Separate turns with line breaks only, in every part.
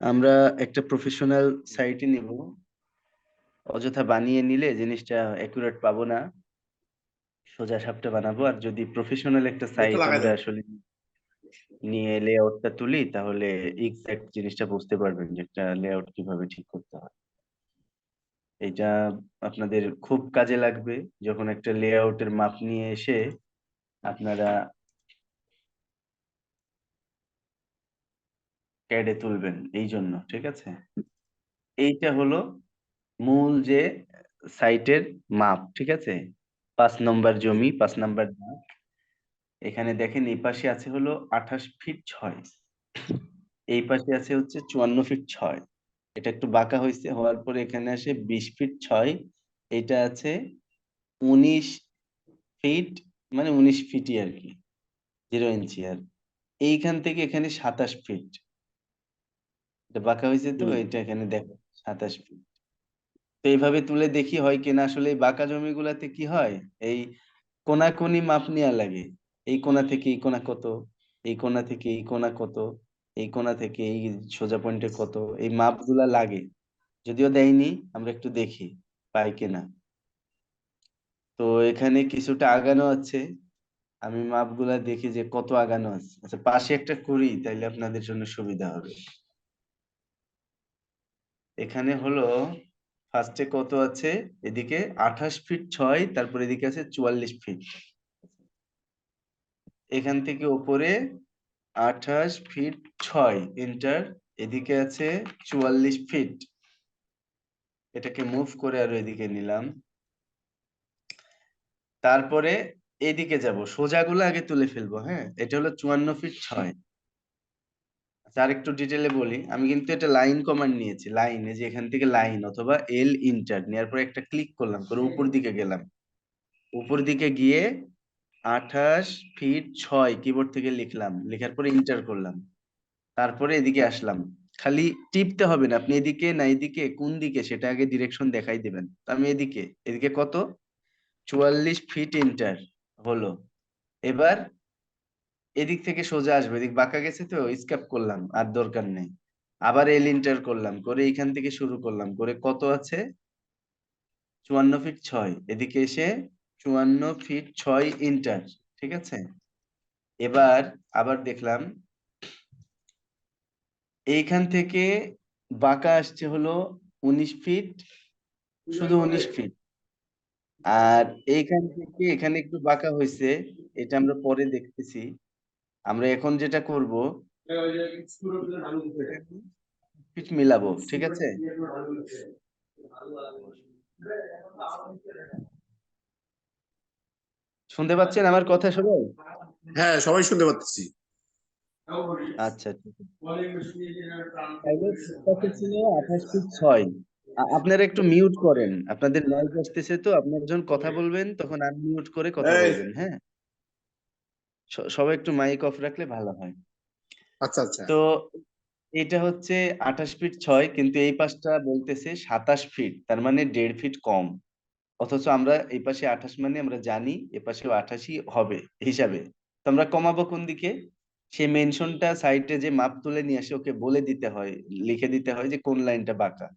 আমরা একটা প্রফেশনাল সাইটে নিব। অযথা বানিয়ে নিলে জিনিসটা অ্যাকুরেট পাবো না। সোজা সাপটা বানাবো। আর যদি প্রফেশনাল একটা সাইট আমরা আসলে নিয়ে লেআউটটা তুলি তাহলে এক্সাক্ট জিনিসটা বুঝতে পারবেন যে একটা লেআউট কীভাবে ঠিক করতে হয়। এটা আপনাদের খুব কাজে লাগবে। যখন একটা লেআউটের মাপ নিয়ে এসে আপনারা ক্যাডে তুলবেন এই জন্য ঠিক আছে? এইটা হলো মূল যে সাইটের মাপ ঠিক আছে? পাঁচ নম্বর জমি পাঁচ নম্বর দাগ এখানে দেখেন এই পাশে আছে হলো আঠাশ ফিট ছয়। এই পাশে আছে হচ্ছে চুয়ান্ন ফিট ছয়। এটা একটু বাঁকা হয়েছে হওয়ার পরে এখানে আসে বিশ ফিট ছয়। এটা আছে উনিশ ফিট মানে উনিশ ফিটই আর কি জিরো ইঞ্চি আর। এইখান থেকে এখানে সাতাশ ফিট এটা বাঁকা হয়েছে তো
হুম।
এটা এখানে দেখো সাতাশ ফিট তো এইভাবে তুলে দেখি হয় কিনা আসলে এই বাঁকা জমিগুলাতে কি হয়? এই কোনাকুনি মাপ নেওয়া লাগে। এই কোনা থেকে এই কোনা কত? এই কোণা থেকে এই কোনা কত? এই কোনা থেকে এই সোজা পয়েন্টে কত? এই মাপগুলা লাগে। যদিও দেয়নি আমরা একটু দেখি পাই কিনা তো এখানে কিছুটা আগানো আছে। আমি মাপগুলা দেখি যে কত আগানো আছে। আচ্ছা পাশে একটা করি তাইলে আপনাদের জন্য সুবিধা হবে। এখানে হলো ফার্স্টে কত আছে? এদিকে আঠাশ ফিট ছয়, তারপর এদিকে আছে চুয়াল্লিশ ফিট এখান থেকে ওপরে আঠাশ ফিট ছয় ইন্টার এদিকে আছে চুয়াল্লিশ ফিট এটাকে মুভ করে আরও এদিকে নিলাম। তারপরে এদিকে যাব, সোজাগুলো আগে তুলে ফেলব হ্যাঁ? এটা হলো চুয়ান্ন ফিট ছয়। আচ্ছা আর একটু ডিটেলে বলি। আমি কিন্তু এটা লাইন কমান্ড নিয়েছি। লাইন যে এখান থেকে লাইন অথবা এল ইন্টার নেওয়ার পরে একটা ক্লিক করলাম করে উপর দিকে গেলাম। উপর দিকে গিয়ে আঠাশ ফিট ছয় কিবোর্ড থেকে লিখলাম। লেখার পরে ইন্টার করলাম। তারপরে এদিকে আসলাম। খালি টিপতে হবে না। আপনি এদিকে না এদিকে কোন দিকে সেটা আগে ডিরেকশন দেখাই দিবেন। তো আমি এদিকে এদিকে কত? চুয়াল্লিশ ফিট ইন্টার হলো। এবার এদিক থেকে সোজা আসবে এদিক বাঁকা গেছে তো স্ক্যাপ করলাম আর দরকার নেই। আবার এল ইন্টার করলাম করে এখান থেকে শুরু করলাম করে কত আছে? চুয়ান্ন ফিট ছয় এদিকে এসে চুয়ান্ন ফিট ছয় ইন্টার ঠিক আছে? এবার আবার দেখলাম এইখান থেকে বাঁকা আসছে হলো উনিশ ফিট শুধু উনিশ ফিট আর এইখান থেকে এখানে একটু বাঁকা হয়েছে এটা আমরা পরে দেখতেছি। আমরা এখন যেটা করব মিলাবো ঠিক আছে? শুনতে পাচ্ছেন আমার কথা সবাই?
হ্যাঁ সবাই শুনতে পাচ্ছি।
আচ্ছা ফিট ছয়। আপনারা একটু মিউট করেন। আপনাদের নয়েজ আসতেছে তো আপনারা যখন কথা বলবেন তখন আনমিউট করে কথা বলবেন হ্যাঁ? সবাই একটু মাইক অফ রাখলে ভালো হয়।
আচ্ছা আচ্ছা।
তো এটা হচ্ছে আঠাশ ফিট ছয় কিন্তু এই পাশটা বলতেছে সাতাশ ফিট তার মানে দেড় ফিট কম। অথচ আমরা এই পাশে আঠাশ মানে আমরা জানি এ পাশেও আঠাশই হবে হিসাবে। তো আমরা কমাবো কোন দিকে? সে মেনশনটা সাইটে যে মাপ তুলে নিয়ে আসে ওকে বলে দিতে হয় লিখে দিতে হয় যে কোন লাইনটা বাঁকা।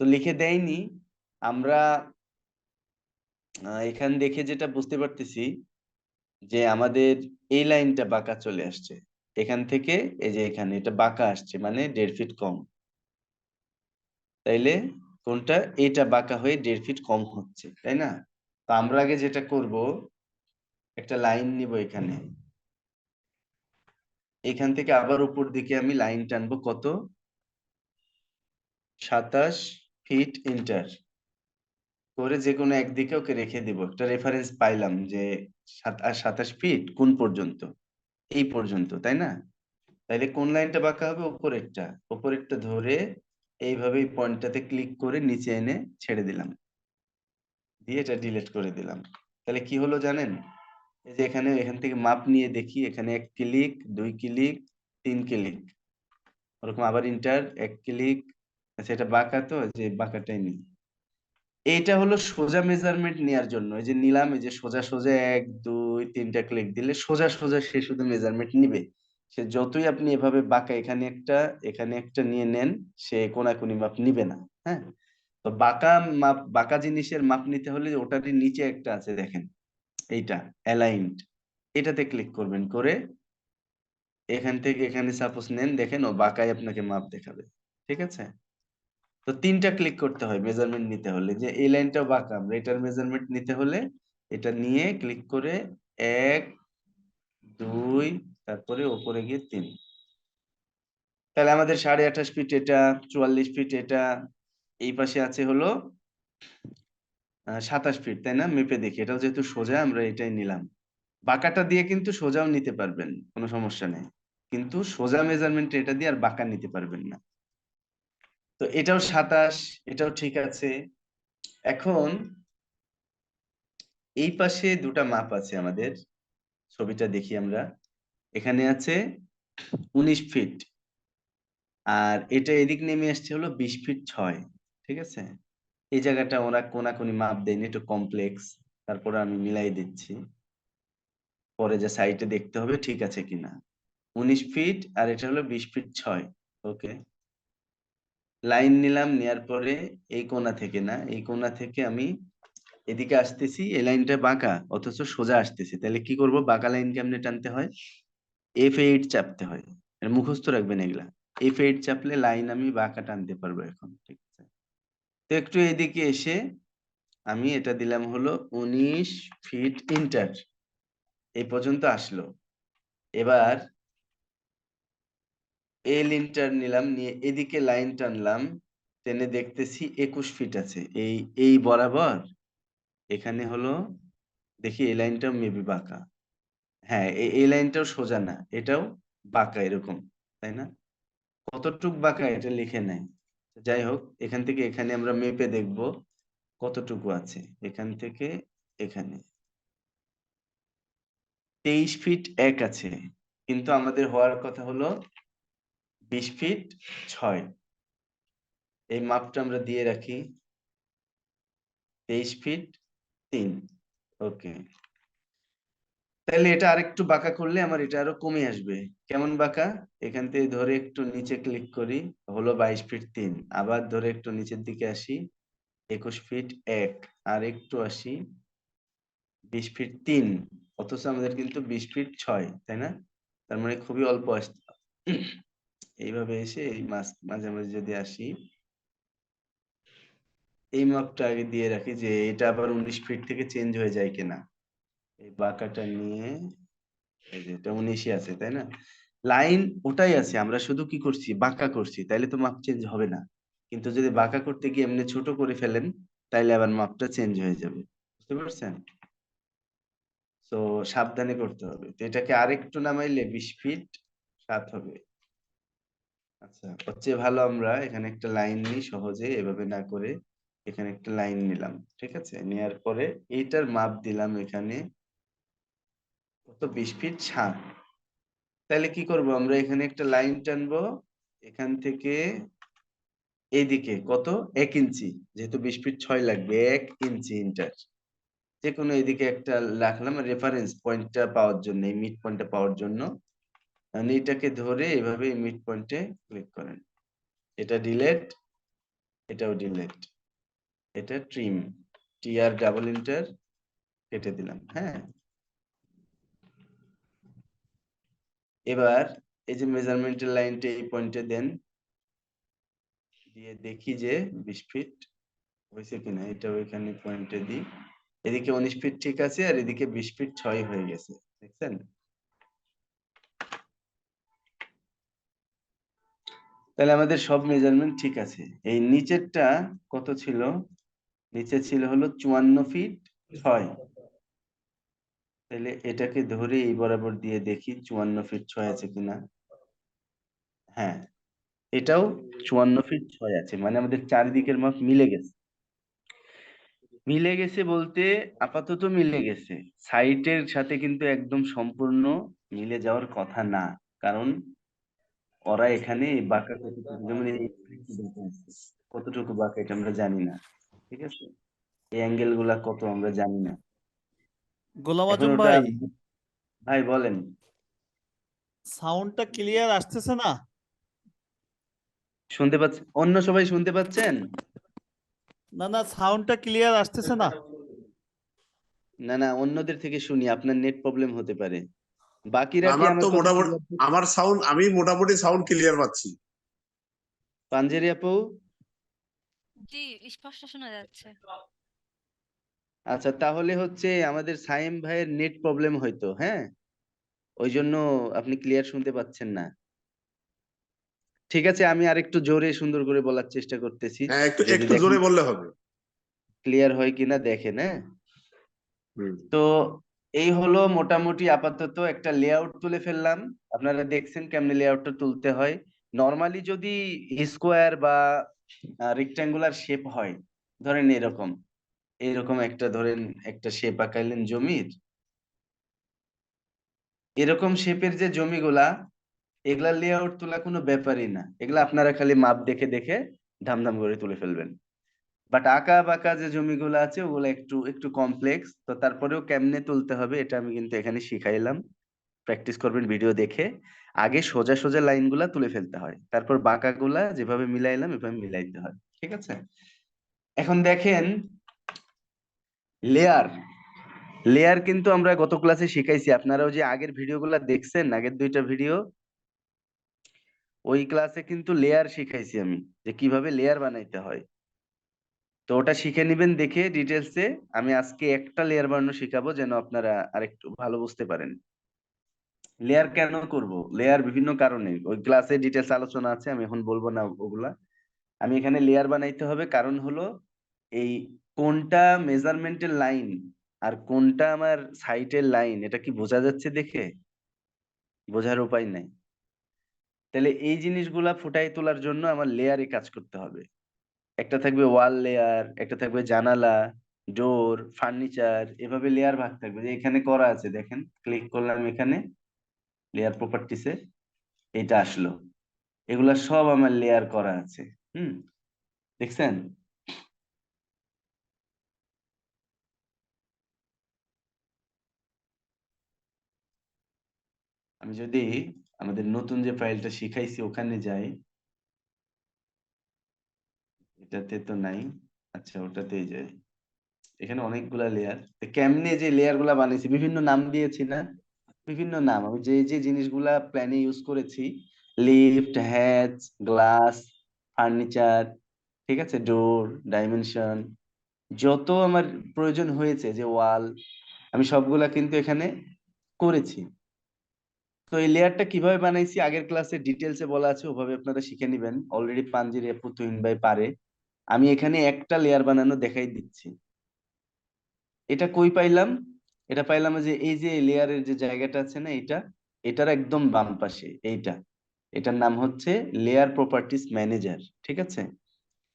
তো লিখে দেয়নি আমরা এখান দেখে যেটা বুঝতে পারতেছি যে আমাদের এই লাইনটা বাঁকা চলে আসছে। এখান থেকে এই যে এখানে এটা বাঁকা আসছে মানে দেড় ফিট কম। তাইলে কোনটা? এটা বাঁকা হয়ে দেড় ফিট কম হচ্ছে, তাই না? তো আমরা আগে যেটা করব, একটা লাইন নিব এখানে। এখান থেকে আবার উপর দিকে আমি লাইন টানবো কত? সাতাশ ফিট ইন্টার। করে যে কোনো একদিকে ওকে রেখে দিব। একটা রেফারেন্স পাইলাম যে সাতাশ ফিট কোন পর্যন্ত? এই পর্যন্ত, তাই না? তাইলে কোন লাইনটা বাঁকা হবে? উপরেরটা উপরেরটা ধরে এইভাবে পয়েন্টটাতে ক্লিক করে নিচে এনে ছেড়ে দিলাম। দিয়ে এটা ডিলিট করে দিলাম। তাহলে কি হলো জানেন? এই যে এখানে, এখান থেকে মাপ নিয়ে দেখি, এখানে এক ক্লিক দুই ক্লিক তিন ক্লিক ওরকম আবার ইন্টার এক ক্লিক আচ্ছা এটা বাঁকা তো? যে বাঁকাটাই নিই। এইটা হলো সোজা মেজারমেন্ট নেওয়ার জন্য। এই যে নিলাম, এই যে সোজা সোজা এক, দুই, তিনটা ক্লিক দিলে সোজা সোজা সে শুধু মেজারমেন্ট নিবে। সে যতই আপনি এভাবে বাঁকা, এখানে একটা এখানে একটা নিয়ে নেন, সে কোনাকুনি মাপ নিবে না হ্যাঁ? তো বাঁকা মাপ, বাঁকা জিনিসের মাপ নিতে হলে ওটারই নিচে একটা আছে, দেখেন। এইটা অ্যালাইনড এটাতে ক্লিক করবেন করে, এখান থেকে এখানে সাপোজ নেন, দেখেন ও বাঁকায় আপনাকে মাপ দেখাবে, ঠিক আছে? তো তিনটা ক্লিক করতে হয় মেজারমেন্ট নিতে হলে। যে এই লাইনটা বাঁকা আমরা এটার মেজারমেন্ট নিতে হলে এটা নিয়ে ক্লিক করে এক, দুই, তারপরে ওপরে গিয়ে তিন। তাহলে আমাদের সাড়ে আঠাশ ফিট এটা, চুয়াল্লিশ ফিট এটা, এই পাশে আছে হলো সাতাশ ফিট তাই না? মেপে দেখি, এটাও যেহেতু সোজা, আমরা এটাই নিলাম। বাঁকাটা দিয়ে কিন্তু সোজাও নিতে পারবেন, কোনো সমস্যা নেই। কিন্তু সোজা মেজারমেন্ট এটা দিয়ে আর বাঁকা নিতে পারবেন না। তো এটাও সাতাশ, এটাও ঠিক আছে। এখন এই পাশে দুটা মাপ আছে আমাদের, ছবিটা দেখি আমরা। এখানে আছে উনিশ ফিট আর এটা এদিক নেমে আসছে হলো বিশ ফিট ছয়, ঠিক আছে? এই জায়গাটা ওরা কোনাকুনি মাপ দেয়নি, একটু কমপ্লেক্স, তারপরে আমি মিলাই দিচ্ছি। পরে যে সাইটে দেখতে হবে ঠিক আছে কিনা। উনিশ ফিট আর এটা হলো বিশ ফিট ছয়, ওকে? লাইন নিলাম, নেয়ার পরে এই কোণা থেকে না, এই কোণা থেকে আমি এদিকে আসতেছি, এই লাইনটা বাঁকা, অথচ সোজা আসতেছি। তাহলে কি করব? বাঁকা লাইন কেমনে টানতে হয়? এফ এইট চাপতে হয়। মুখস্থ রাখবেন এগুলা। এফ এইট চাপলে লাইন আমি বাঁকা টানতে পারব এখন, ঠিক আছে? তো একটু এদিকে এসে আমি এটা দিলাম হলো উনিশ ফিট ইন্টার এই পর্যন্ত আসলো। এবার এল ইন্টার নিলাম, নিয়ে এদিকে লাইন টানলাম টেনে দেখতেছি একুশ ফিট আছে। এই এই বরাবর এখানে হলো, দেখি এই লাইনটাও মেবি বাঁকা। হ্যাঁ এই লাইনটাও সোজা না, এটাও বাঁকা এরকম, তাই না? কতটুক বাঁকা এটা লিখে নেয় যাই হোক, এখান থেকে এখানে আমরা মেপে দেখব কতটুকু আছে। এখান থেকে এখানে। তেইশ ফিট এক আছে, কিন্তু আমাদের হওয়ার কথা হলো বিশ ফিট ছয়। এই মাপটা আমরা দিয়ে রাখি তেইশ ফিট তিন। ওকে তাহলে এটা আরেকটু বাঁকা করলে আমার এটা আরও কমে আসবে। কেমন বাঁকা? এখান থেকে ধরে একটু নিচে ক্লিক করি, হলো বাইশ ফিট তিন। আবার ধরে একটু নিচের দিকে আসি, একুশ ফিট এক। আর একটু আসি, বিশ ফিট তিন। অথচ আমাদের কিন্তু বিশ ফিট ছয়, তাই না? তার মানে খুবই অল্প আসতে এইভাবে এসে এই মাঝ মাঝে যদি আসি, এই মাপটা আগে দিয়ে রাখি যে এটা আবার উনিশ ফিট থেকে চেঞ্জ হয়ে যায় কিনা। এই বাঁকাটা নিয়ে এটা উনিশে আছে, তাই না? লাইন ওটাই আছে, আমরা শুধু কি করছি? বাঁকা করছি, তাইলে তো মাপ চেঞ্জ হবে না। কিন্তু যদি বাঁকা করতে গিয়ে এমনি ছোট করে ফেলেন, তাইলে আবার মাপটা চেঞ্জ হয়ে যাবে। বুঝতে পারছেন? তো সাবধানে করতে হবে। তো এটাকে আরেকটু নামাইলে বিশ ফিট সাত হবে। আচ্ছা হচ্ছে ভালো আমরা এখানে একটা লাইন নিই সহজে, এভাবে না করে এখানে একটা লাইন নিলাম, ঠিক আছে? নেয়ার পরে এইটার মাপ দিলাম এখানে কত? বিশ ফিট সাত। তাহলে কি করব? আমরা এখানে একটা লাইন টানবো, এখান থেকে এইদিকে কত? এক ইঞ্চি, যেহেতু বিশ ফিট ছয় লাগবে, এক ইঞ্চি ইন্টার যে কোনো এদিকে একটা রাখলাম রেফারেন্স পয়েন্টটা পাওয়ার জন্য, এই মিড পয়েন্টটা পাওয়ার জন্য। আর এটাকে ধরে এভাবে মিড পয়েন্টে ক্লিক করেন। এটা ডিলেট এটাও ডিলেট এটা ট্রিম টিআর ডাবল ইন্টার কেটে দিলাম হ্যাঁ। এবার এই যে মেজারমেন্টের লাইনটা এই পয়েন্টে দেন, দিয়ে দেখি যে বিশ ফিট হয়েছে কিনা, এটাও ওইখানে পয়েন্টে দিই। এদিকে উনিশ ফিট ঠিক আছে, আর এদিকে বিশ ফিট ছয় হয়ে গেছে, দেখছেন? তাহলে আমাদের সব মেজারমেন্ট ঠিক আছে। এই নিচেরটা কত ছিল? নিচে ছিল হলো চুয়ান্ন ফিট ছয়। তাহলে এটাকে ধরে এই বরাবর দিয়ে দেখি চুয়ান্ন ফিট ছয় আছে কিনা। হ্যাঁ এটাও চুয়ান্ন ফিট ছয় আছে মানে আমাদের চারিদিকের মাপ মিলে গেছে। মিলে গেছে বলতে আপাতত মিলে গেছে। সাইটের সাথে কিন্তু একদম সম্পূর্ণ মিলে যাওয়ার কথা না। কারণ ওরা এখানে বাঁকা যেমন কতটুকু বাঁকা এটা আমরা জানি না ঠিক আছে? এই অ্যাঙ্গেলগুলা কত আমরা জানি না।
গোলাম আজম ভাই।
ভাই বলেন।
সাউন্ডটা ক্লিয়ার আসতেছে না?
শুনতে পাচ্ছেন অন্য সবাই শুনতে পাচ্ছেন?
না না সাউন্ডটা ক্লিয়ার আসতেছে না।
না না অন্যদের থেকে শুনি আপনার নেট প্রবলেম হতে পারে। বাকিরা কি
আমার তো মোটামুটি আমার সাউন্ড আমি মোটামুটি সাউন্ড ক্লিয়ার পাচ্ছি।
পাঞ্জেরি আপু?
জি স্পষ্ট শোনা যাচ্ছে।
আচ্ছা তাহলে হচ্ছে আমাদের সাইম ভাইয়ের নেট প্রবলেম হয়তো হ্যাঁ? ওই জন্য আপনি ক্লিয়ার শুনতে পাচ্ছেন না। ঠিক আছে আমি আরেকটু জোরে সুন্দর করে বলার চেষ্টা করতেছি।
হ্যাঁ একটু একটু জোরে বললে হবে।
ক্লিয়ার হয় কিনা দেখেন হ্যাঁ?
হুম।
তো এই হলো মোটামুটি আপাতত একটা লেআউট তুলে ফেললাম। আপনারা দেখছেন কেমনে লেআউটটা তুলতে হয়। নর্মালি যদি স্কোয়ার বা রেক্ট্যাঙ্গুলার শেপ হয়, ধরেন এরকম। এরকম একটা ধরেন একটা শেপ আঁকাইলেন জমির। এরকম শেপের যে জমিগুলা এগুলা লেআউট তোলা কোনো ব্যাপারই না। এগুলা আপনারা খালি মাপ দেখে দেখে ধামধাম করে তুলে ফেলবেন। বাট আঁকা বাঁকা যে জমিগুলো আছে, ওগুলো একটু একটু কমপ্লেক্স তো তারপরেও কেমনে তুলতে হবে এটা আমি কিন্তু এখানে শিখাইলাম। প্র্যাকটিস করবেন ভিডিও দেখে। আগে সোজা সোজা লাইনগুলা তুলে ফেলতে হয়। তারপর বাঁকাগুলা যেভাবে মিলাইলাম, এভাবে মিলাইতে হয়। ঠিক আছে? এখন দেখেন লেয়ার লেয়ার কিন্তু আমরা গত ক্লাসে শিখাইছি। আপনারাও যে আগের ভিডিওগুলো দেখছেন, আগের দুইটা ভিডিও ওই ক্লাসে কিন্তু লেয়ার শিখাইছি আমি। যে কীভাবে লেয়ার বানাইতে হয়। তো ওটা শিখে নিবেন দেখে ডিটেলসে আমি আজকে একটা লেয়ার বানানো শিখাবো যেন আপনারা আরেকটু ভালো বুঝতে পারেন। লেয়ার কেন করব? লেয়ার বিভিন্ন কারণে। ওই ক্লাসে ডিটেলস আলোচনা আছে, আমি এখন বলব না ওগুলা। আমি এখানে লেয়ার বানাইতে হবে। কারণ হলো এই কোনটা মেজারমেন্টের লাইন আর কোনটা আমার সাইটের লাইন এটা কি বোঝা যাচ্ছে দেখে? বোঝার উপায় নাই। তাহলে এই জিনিসগুলা ফুটাই তোলার জন্য আমার লেয়ারে কাজ করতে হবে। একটা থাকবে ওয়াল লেয়ার, একটা থাকবে জানালা, ডোর, ফার্নিচার, এভাবে লেয়ার ভাগ থাকবে। যে এখানে করা আছে, দেখেন, ক্লিক করলাম এখানে, লেয়ার প্রপার্টিসে এটা আসলো। এগুলা সব আমার লেয়ার করা আছে, হুম? দেখছেন? আমি যদি আমাদের নতুন যে ফাইলটা শিখাইছি, ওখানে যাই এটাতে তো নাই। আচ্ছা ওটাতেই যাই। এখানে অনেকগুলা লেয়ার কেমনে যে লেয়ারগুলা বানিয়েছি বিভিন্ন নাম দিয়েছি না? বিভিন্ন নাম। আমি যে যে জিনিসগুলা প্ল্যানে ইউজ করেছি লিফট হ্যাচ গ্লাস ফার্নিচার ঠিক আছে? ডোর ডাইমেনশন যত আমার প্রয়োজন হয়েছে, যে ওয়াল আমি সবগুলা কিন্তু এখানে করেছি। তো এই লেয়ারটা কীভাবে বানাইছি, আগের ক্লাসে ডিটেলসে বলা আছে, ওভাবে আপনারা শিখে নেবেন। অলরেডি পাঞ্জির তুহিন ভাই পারে। আমি এখানে একটা লেয়ার বানানো দেখাই দিচ্ছি। এটা কই পাইলাম? এটা পাইলাম যে এই যে লেয়ারের যে জায়গাটা আছে না এটা, এটার একদম বাম পাশে, এইটা। এটার নাম হচ্ছে লেয়ার প্রপার্টিস ম্যানেজার ঠিক আছে?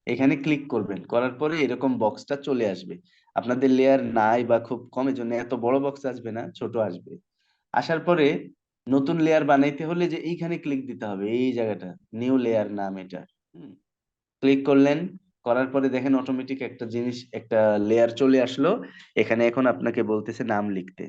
এখানে ক্লিক করবেন, করার পরে এরকম বক্সটা চলে আসবে। আপনাদের লেয়ার নাই বা খুব কম জন্য এত বড় বক্স আসবে না, ছোট আসবে। আসার পরে নতুন লেয়ার বানাইতে হলে যে এইখানে ক্লিক দিতে হবে, এই জায়গাটা নিউ লেয়ার নাম এটা। ক্লিক করলেন করার পরে দেখেন অটোমেটিক একটা জিনিস, একটা লেয়ার চলে আসলো। এখানে এখন আপনাকে বলতেছে নাম লিখতে।